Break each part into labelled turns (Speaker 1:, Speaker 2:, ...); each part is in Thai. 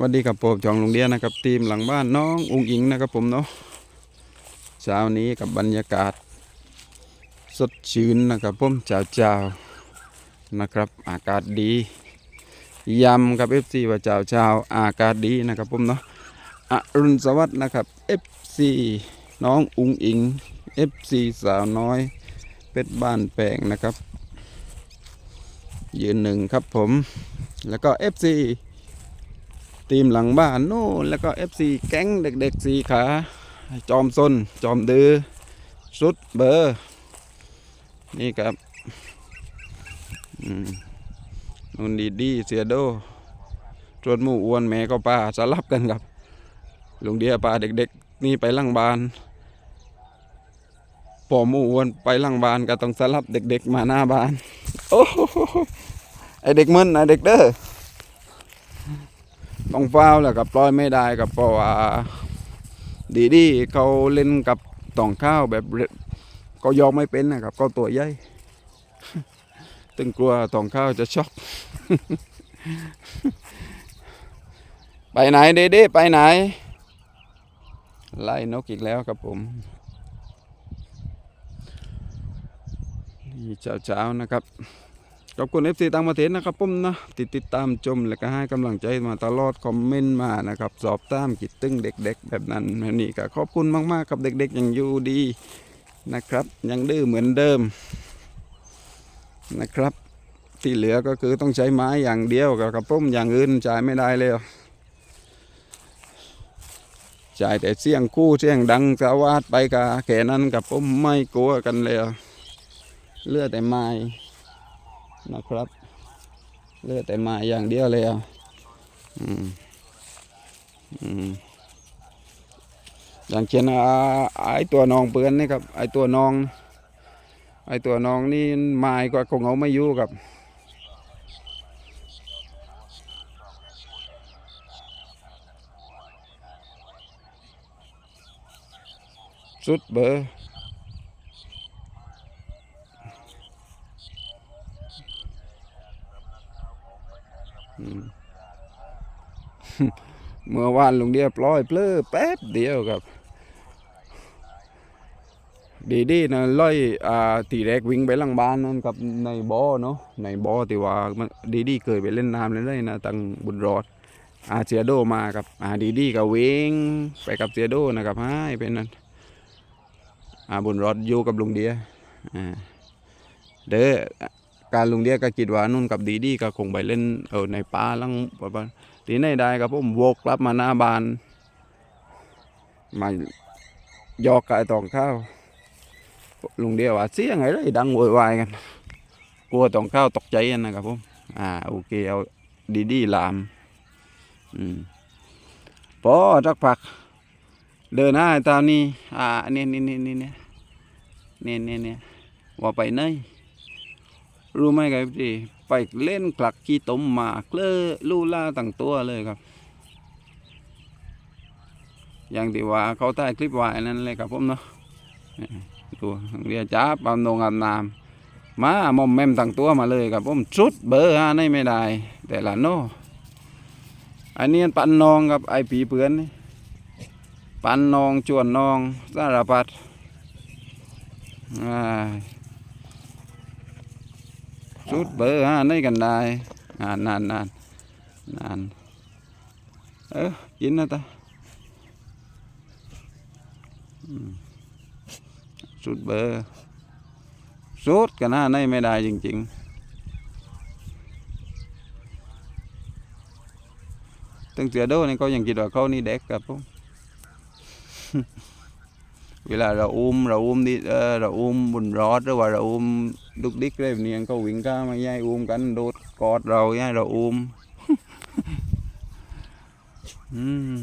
Speaker 1: สวัสดีครับผมจองลุงเดียนะครับทีมหลังบ้านน้องอุงอิงนะครับผมเนาะเช้านี้กับบรรยากาศ สดชื่นนะครับผมเจ้าเจ้านะครับ อากาศดียำกับเอฟซีว่าเจ้าเจ้าอากาศดีนะครับผมเนาะอรุณสวัสดิ์นะครับเอฟซีน้องอุงอิงเอฟซีสาวน้อยเป็ดบ้านแปลงนะครับ ยืนหนึ่งครับผม แล้วก็เอฟซี ทีมหลังบ้านโน่นแล้วก็ FC แก๊งเด็กๆสีขา จอมซนจอมดื้อสุดเบอร์ นี่ครับนุ่นดีดีเสียโดจวนหมู่อ้วนแม่ก็ป้าสลับกันครับลุงเดียป้าเด็กๆ นี่ไปลังบานพอหมู่อ้วนไปลังบานก็ต้องสลับเด็ก ๆ มาหน้าบ้าน โอ้โหไอเด็กมึนไอเด็กเด้อ ต้องฟาวแหละกับปล่อยไม่ได้กับเพราะว่าดีดีเขาเล่นกับต่องข้าวแบบก็ยอมไม่เป็นนะครับก็ตัวใหญ่ตึงกลัวต่องข้าวจะช็อกไปไหนเดเด้ไปไหน ไล่นกอีกแล้วครับผมนี่เช้าๆนะครับ ขอบคุณ FC ต่างประเทศนะครับผมนะติดติดตามชมและก็ให้กำลังใจมาตลอดคอมเมนต์มานะครับสอบตามกิจตึงเด็ก ๆ แบบนั้นแบบนี้ก็ขอบคุณมากๆกับเด็กๆยังอยู่ดีนะครับ ยังดื้อเหมือนเดิมนะครับ ที่เหลือก็คือต้องใช้ไม้อย่างเดียวกับกระปุ้มอย่างอื่นจ่ายไม่ได้เลยจ่ายแต่เสียงคู่เสียงดังสวาดไปกับแค่นั้นกับปุ้มไม่กลัวกันเลยเลือแต่ไม้ นะครับ เลือดแต่มาอย่างเดียวเลยอะอืมอืมอย่างเช่นไอตัวนองเปือนนี่ครับ ไอตัวนอง ไอตัวนองนี่ไม้ก็คงเอาไม่อยู่ครับสุดเบอร์ เมื่อวานลุงเดียปล่อยเปลือแป๊บเดียวครับ ดีดีนะล่อยอ่าตีแรกวิ่งไปหลังบ้านนั่นกับในบ่อเนาะในบ่อที่ว่ามันดีดีเคยไปเล่นน้ำเล่นได้นะตังบุญรอดอาเซียโดมากับอาดีดีก็วิ่งไปกับเซียโดนะครับให้เป็นนั้นอาบุญรอดอยู่กับลุงเดียอ่าเด้อ การลุงเดียก็คิดว่านุ่นกับดีดีก็คงไปเล่นเออในป่าลังแบบทีในได้ครับผมวกกลับมาหน้าบานมายอกกายตองข้าวลุงเดียว่าเสียงไงเลยดังโวยวายกันกลัวตองข้าวตกใจกันนะครับผมอ่าโอเคเอาดีดีลามอืมพอสักผักเดินหน้าตามนี้อ่าเนี่ยเนี่ยเนี่ยเนี่ยเนี่ยเนี่ยว่าไปไหน รู้ไหมครับพี่ไปเล่นกลักขี้ตมหมากเลือลู่ล่าตั้งตัวเลยครับ อย่างที่ว่าเขาถ่ายคลิปไว้นั่นเลยครับผมเนาะตัวเรียจ้าปามนงอาบน้ำมามอมแมมตั้งตัวมาเลยครับผมชุดเบอร์ฮะนี่ไม่ได้ แต่ละโนอันนี้ปันนองครับไอปีเปือนปันนองจวนนองสารพัดอ่า สุดเบอร์ฮะนี่กันได้นานนานนานนานเออกินนะตาอืมสุดเบอร์สุดกันหน้านี่ไม่ได้จริง ๆตั้งเสียโดนี่ก็ยังคิดว่าเขานี่เด็กครับผม เวลาเราอุ้มเราอุ้มดิเออเราอุ้มบุญรอดหรือว่าเราอุ้มดุกดิกอะไรแบบนี้เขาวิ่งก้ามาย่ายอุ้มกันโดดกอดเราย่ายเราอุ้มอืม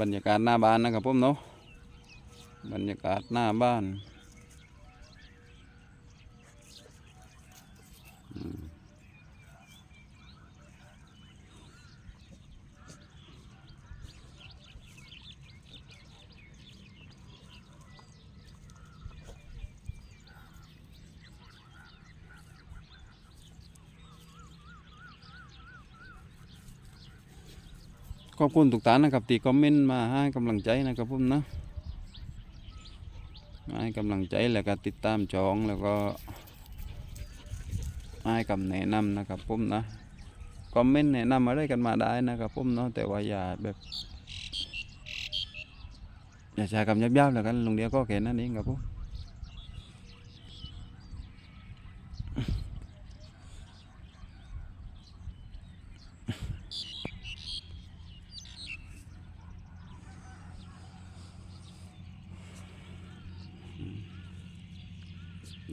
Speaker 1: บรรยากาศหน้าบ้านนะครับผมเนาะบรรยากาศหน้าบ้าน ขอบคุณทุกท่านนะครับที่คอมเมนต์มาให้กำลังใจนะครับผมนะมาให้กำลังใจแล้วก็ติดตามจองแล้วก็ให้คำแนะนำนะครับผมนะคอมเมนต์แนะนำอะไรกันมาได้นะครับผมเนาะแต่ว่าอย่าแบบอย่าใช้คำยับๆแล้วกันลงเดียวก็แค่นั้นเองครับผม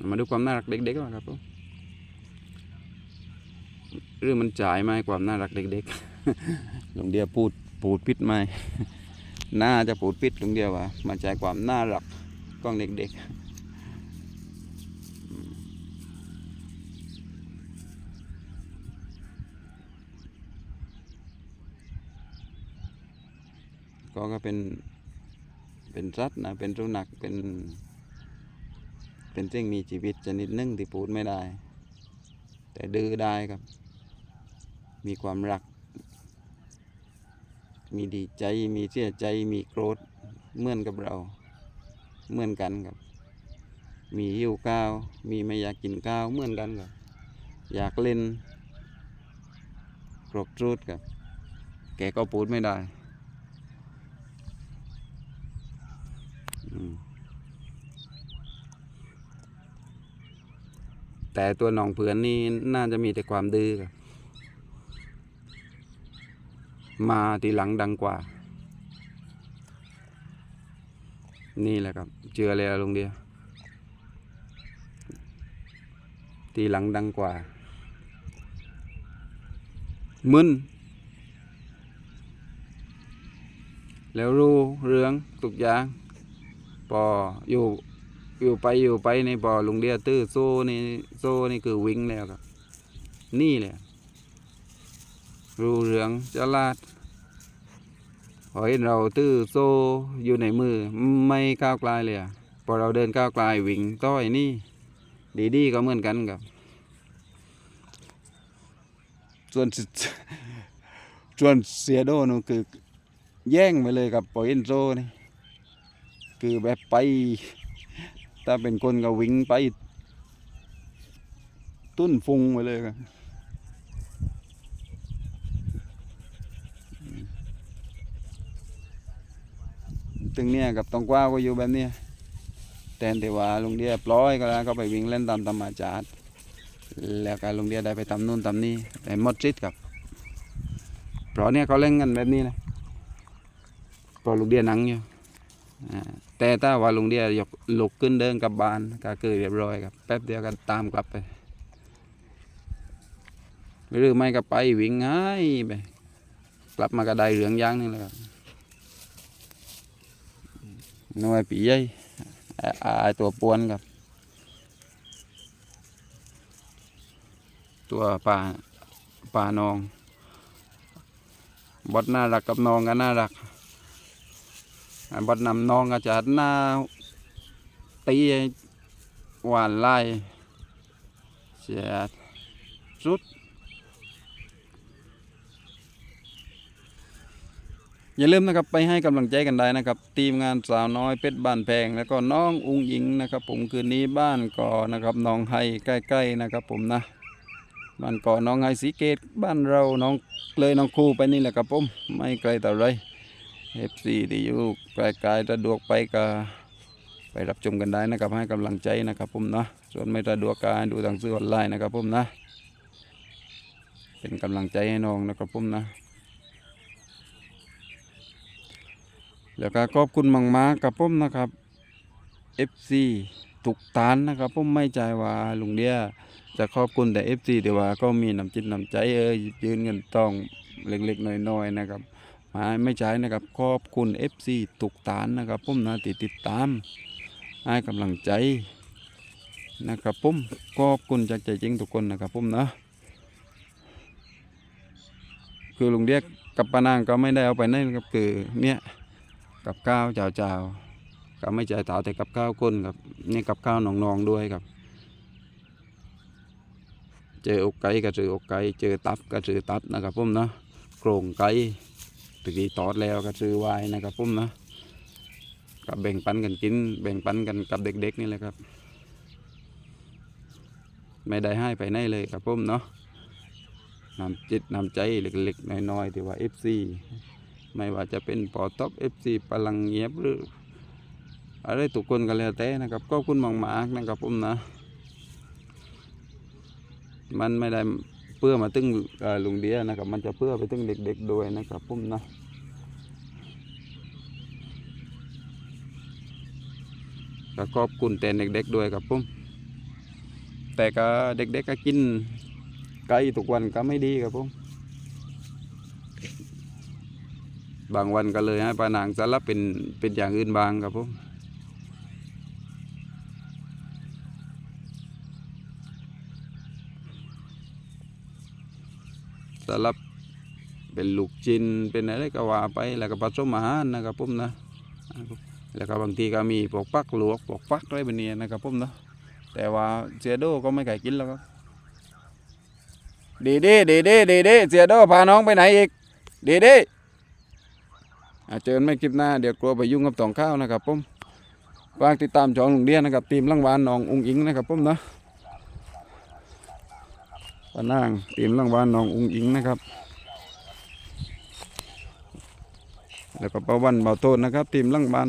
Speaker 1: มาดูความน่ารักเด็กๆก่อนครับผมเรื่องมันจ่ายไหมความน่ารักเด็กๆลุงเดียวพูดพูดพิษไหมน่าจะพูดพิษลุงเดียวว่ามาจ่ายความน่ารักของเด็กๆก็ก็เป็นเป็นสัตว์นะเป็นสุนัขเป็น เป็นสิ่งมีชีวิตชนิดหนึ่งที่พูดไม่ได้ แต่ดื้อได้ครับ มีความรัก มีดีใจมีเสียใจมีโกรธเหมือนกับเรา เหมือนกันครับ มีหิวข้าว มีไม่อยากกินข้าวเหมือนกันครับ อยากเล่นครบรูดครับ แกก็พูดไม่ได้ แต่ตัวหนองเผือนนี่น่าจะมีแต่ความดื้อครับมาทีหลังดังกว่า นี่แหละครับเจือเลยลุงเดียวทีหลังดังกว่า มึนแล้วรู้เรื่องทุกอย่างพออยู่ อยู่ไปอยู่ไปในบ่อลุงเดียตื้อโซ่นี่โซ่นี่คือวิ่งแล้วครับ นี่แหละรู้เรื่องฉลาดพอเห็นเราตื้อโซ่อยู่ในมือไม่ก้าวไกลเลยอะพอเราเดินก้าวไกลวิ่งต้อยนี่ดีดีๆก็เหมือนกันครับ ส่วนส่วนเสียโดนคือแย่งไปเลยกับปอเห็นโซ่นี่คือแบบไป ถ้าเป็นคนก็วิ่งไป ตุ้นฟุงไปเลยครับตึงเนี้ยกับตองกว้าวก็อยู่แบบนี้ยแทนที่ว่าลุงเดียปล่อยก็แล้วก็ไปวิ่งเล่นตามธรรมชาติแล้วก็ลุงเดียได้ไปทำนู่นทำนี่แต่หมดจิตครับเพราะเนี่ยเขาเล่นกันแบบนี้นะเพราะลุงเดียนั่งอยู่ แต่ถ้าว่าลุงเดียยกลุกขึ้นเดินกลับบ้านก็คือเรียบร้อยครับแป๊บเดียวกันตามกลับไปหรือไม่ก็ไปวิ่งง่ายไปกลับมาก็ไดเหลืองยางนี่แหละครับหน่วยปีใหญ่อาอ่าไอตัวปวนครับ ตัวป่าป่านองบดน่ารักกับนองก็น่ารัก บัดนำน้องก็จะหน้าตีหวานไล่เสียสุด อย่าลืมนะครับไปให้กำลังใจกันได้นะครับ ทีมงานสาวน้อยเพชรบ้านแพง แล้วก็น้องอุ้งหญิงนะครับ ผมคืนนี้บ้านก่อนะครับน้องไฮใกล้ๆนะครับ ผมนะบ้านก่อน้องไฮสีเกตบ้านเราน้องเลยน้องครูไปนี่แหละครับผมไม่ไกลแต่ไร เอฟซีที่อยู่ไกลๆสะดวกไปก็ไปรับชมกันได้นะครับ ให้กำลังใจนะครับผมนะส่วนไม่สะดวกการดูทางสื่อออนไลน์นะครับผมนะ เป็นกำลังใจให้น้องนะครับผมนะ แล้วก็ขอบคุณมังมากับผมนะครับ FC ทุกตานนะครับผมไม่ใจว่าลุงเดียจะขอบคุณแต่ FC แต่ว่าก็มีน้ำจิตน้ำใจเออหยิบยืนเงินต้องเล็กๆน้อยๆนะครับ มาไม่ใช่นะครับ ขอบคุณ FC ทุกตานนะครับผมนะติดติดตาม ให้กำลังใจนะครับผมขอบคุณจากใจจริงทุกคนนะครับผมนะคือลุงเดียกกับปานางก็ไม่ได้เอาไปไหนนะครับคือเนี่ยกับข้าวเจ้าๆก็ไม่ใจเต่าแต่กับข้าวก้นครับนี่กับข้าวหนองๆด้วยครับ เจออกไก่ก็ซื้ออกไก่เจอตับก็ซื้อตับนะครับผมนะโครงไก่ ตะกี้ตอดแล้วก็ซื้อไว้นะครับผมนะก็แบ่งปันกันกิน แบ่งปันกันกับเด็กๆนี่แหละครับ ไม่ได้ให้ไปไหนเลยครับผมเนาะนำจิตนำใจเล็กๆน้อยๆที่ว่า FC ไม่ว่าจะเป็นปอท็อป FC พลังเงียบหรืออะไรทุกคนก็แล้วแต่นะครับก็คุณมากนะครับผมนะ มันไม่ได้ เพื่อมาตึงลุงเดียนะครับ มันจะเพื่อไปตึงเด็กๆด้วยนะครับผมนะก็ขอบคุณแทนเด็กๆด้วยครับผมแต่ก็เด็กๆก็กินไก่ทุกวันก็ไม่ดีครับผมบางวันก็เลยให้ปลานางสลับเป็นเป็นอย่างอื่นบางครับผม สลับเป็นลูกจินเป็นอะไรก็ว่าไปแล้วก็ผสมอาหารนะครับผมนะแล้วก็บางทีก็มีพวกปักหลวกพวกปักอะไรแบบนี้นะครับผมนะแต่ว่าเสียโดก็ไม่ไก่กินแล้วครับดีดีดีดีดีดีเสียโดพาน้องไปไหนอีกดีดีอะเจอไม่คลิปหน้าเดี๋ยวกลัวไปยุ่งกับตองข้าวนะครับผมฝากติดตามช่องลุงเดียนะครับทีมลังวานน้องอุ้งอิงนะครับผมนะ ปานางทีมลังวานน้องอุ้งอิงนะครับ แล้วก็ประวันเบาโตนนะครับทีมลังบาน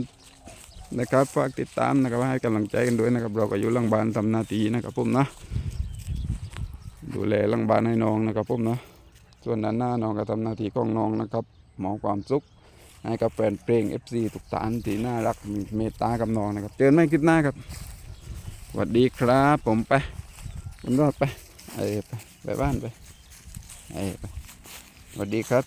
Speaker 1: นะครับฝากติดตามนะครับให้กำลังใจกันด้วยนะครับ เราก็อยู่ลังบานทำนาทีนะครับผมนะ ดูแลลังบานให้น้องนะครับผมนะ ส่วนด้านหน้าน้องก็ทำหน้าที่ของน้องนะครับหมอความสุขให้กับแฟนเพลง FC ทุกท่านที่น่ารักมีเมตตากับน้องนะครับ เจอกันไม่คลิปหน้าครับสวัสดีครับ ผมไปผมรอดไปไอ้ไป ไปบ้านไปไอ้ไปสวัสดีครับ